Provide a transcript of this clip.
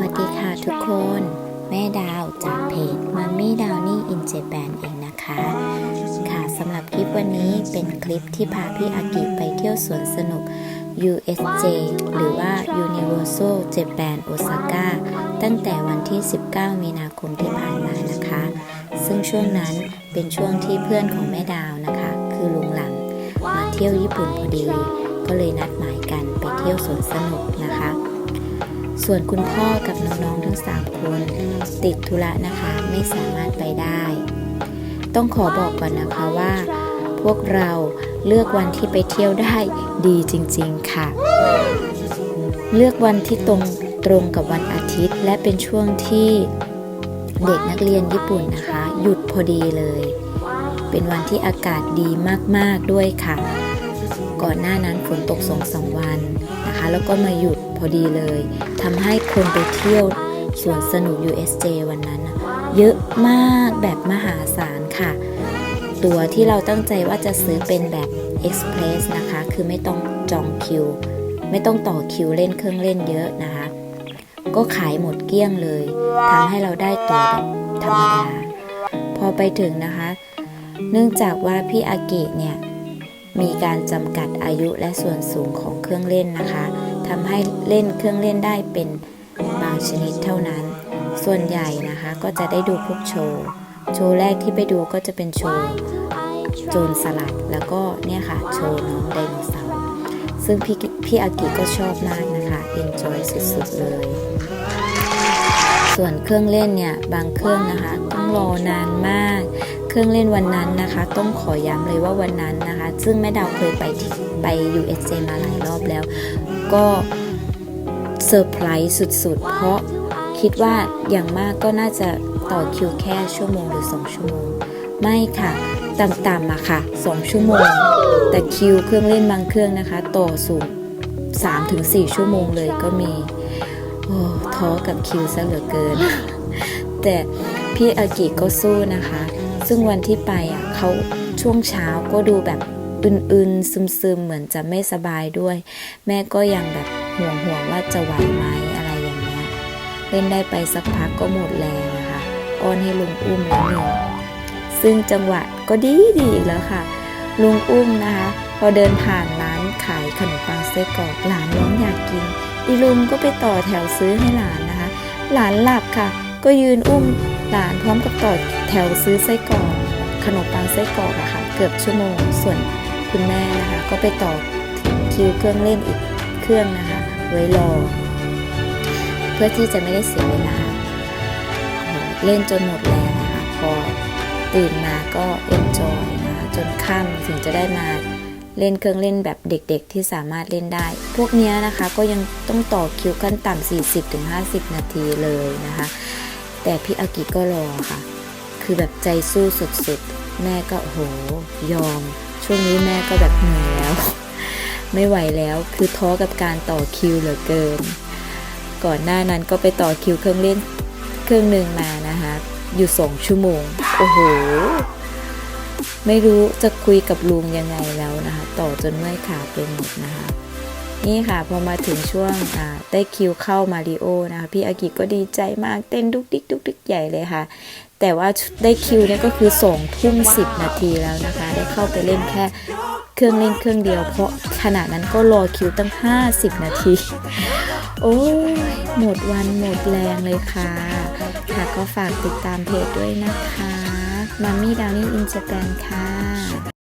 วัสดีค่ะทุกคน แม่ดาวจากเพจมัมมี่ดาวนี่อินเจแปนเองนะคะ ค่ะสำหรับคลิปวันนี้เป็นคลิปที่พาพี่อากิไปเที่ยวสวนสนุก USJ หรือว่า Universal Japan Osaka ตั้งแต่วันที่ 19 มีนาคมที่ผ่านมานะคะ ซึ่งช่วงนั้นเป็นช่วงที่เพื่อนของแม่ดาวนะคะ คือลุงหลังมาเที่ยวญี่ปุ่นพอดี ก็เลยนัดหมายกันไปเที่ยวสวนสนุกนะคะ ส่วนคุณพ่อกับน้องๆทั้ง 3 คน ติดธุระนะคะไม่สามารถไปได้ ต้องขอบอกก่อนนะคะว่า พวกเราเลือกวันที่ไปเที่ยวได้ดีจริงๆค่ะ เลือกวันที่ตรงตรงกับวันอาทิตย์ และเป็นช่วงที่เด็กนักเรียนญี่ปุ่นนะคะ หยุดพอดีเลย เป็นวันที่อากาศดีมากๆด้วยค่ะ ก่อนหน้านั้นฝนตกสองสามวันนะคะ แล้วก็มาหยุดพอดีเลยทำให้คนไปเที่ยวสวนสนุก USJ วันนั้น เยอะมากแบบมหาศาลค่ะ ตั๋วที่เราตั้งใจว่าจะซื้อเป็นแบบ Express นะคะ คือไม่ต้องจองคิว ไม่ต้องต่อคิวเล่นเครื่องเล่นเยอะนะคะ ก็ขายหมดเกลี้ยงเลยทำให้เราได้ตั๋วแบบธรรมดา พอไปถึงนะคะ เนื่องจากว่าพี่อากิเนี่ย มีการจำกัดอายุและส่วนสูงของเครื่องเล่นนะคะทำให้เล่นเครื่องเล่นได้เป็นบางชนิดเท่านั้น ส่วนใหญ่นะคะก็จะได้ดูพวกโชว์โชว์แรกที่ไปดูก็จะเป็นโชว์โจรสลัดแล้วก็เนี่ยค่ะโชว์น้องไดโนเสาร์ซึ่งพี่พี่อากิก็ชอบมากนะคะ enjoy สุดๆเลย ส่วนเครื่องเล่นเนี่ยบางเครื่องนะคะต้องรอนานมาก เครื่องเล่นวันนั้นนะคะ ต้องขอย้ำเลยว่าวันนั้นนะคะ ซึ่งแม่ดาวเคยไปที่ไป USJ มาหลายรอบแล้ว ก็เซอร์ไพรส์สุดๆ เพราะคิดว่าอย่างมากก็น่าจะต่อคิวแค่ชั่วโมงหรือ 2 ชั่วโมง ไม่ค่ะต่ำๆมาค่ะ 2 ชั่วโมง แต่คิวเครื่องเล่นบางเครื่องนะคะ ต่อสูง3-4 ชั่วโมงเลยก็มี โอ้ท้อกับคิวซะเหลือเกิน แต่พี่อากิก็สู้นะคะ ซึ่งวันที่ไปอะเขาช่วงเช้าก็ดูแบบอึนๆซึมๆ เหมือนจะไม่สบายด้วย แม่ก็ยังแบบห่วงห่วงๆว่าจะไหวไหมอะไรอย่างเงี้ยเล่นได้ไปสักพักก็หมดแรงนะคะอ้อนให้ลุงอุ้มแล้วหนึ่งซึ่งจังหวะก็ดีดีอีกแล้วค่ะ ลุงอุ้มนะคะ พอเดินผ่านร้านขายขนมปังไส้กรอกหลานร้องอยาก ลุงก็ไปต่อแถวซื้อให้หลานนะคะ หลานหลับค่ะ ก็ยืนอุ้มหลานพร้อมกับต่อแถวซื้อไส้กรอกขนมปังไส้กรอกอะค่ะ เกือบชั่วโมง ส่วนคุณแม่นะคะ ก็ไปต่อคิวเครื่องเล่นอีกเครื่องนะคะ ไว้รอ เพื่อที่จะไม่ได้เสียเวลาเล่นจนหมดแรงนะคะพอตื่นมาก็เอนจอยนะคะจนค่ำถึงจะได้มา เล่นเครื่องเล่นแบบเด็กๆ ที่สามารถเล่นได้ พวกนี้นะคะก็ยังต้องต่อคิวขั้นต่ำ40-50 นาทีเลยนะคะ แต่พี่อากิก็รอค่ะ คือแบบใจสู้สุดๆ แม่ก็โอ้โหยอม ช่วงนี้แม่ก็แบบเหนื่อยแล้ว ไม่ไหวแล้วคือท้อกับการต่อคิวเหลือเกิน ก่อนหน้านั้นก็ไปต่อคิวเครื่องเล่นเครื่องหนึ่งมานะคะ อยู่สองชั่วโมง โอ้โห ไม่รู้จะคุยกับลุงยังไงแล้วนะคะ ต่อจนเมื่อยขาไปหมดนะคะ นี่ค่ะพอมาถึงช่วงได้คิวเข้ามาริโอนะคะ พี่อากิก็ดีใจมากเต้นดุกดิกดุกดิกใหญ่เลยค่ะ แต่ว่าได้คิวเนี่ยก็คือสองทุ่มสิบนาทีแล้วนะคะ ได้เข้าไปเล่นแค่เครื่องเล่นเครื่องเดียว เพราะขณะนั้นก็รอคิวตั้ง 50 นาที โอ้หมดวันหมดแรงเลยค่ะ ค่ะก็ฝากติดตามเพจด้วยนะคะ มามี่ดาวนี่อินจแปนค่ะ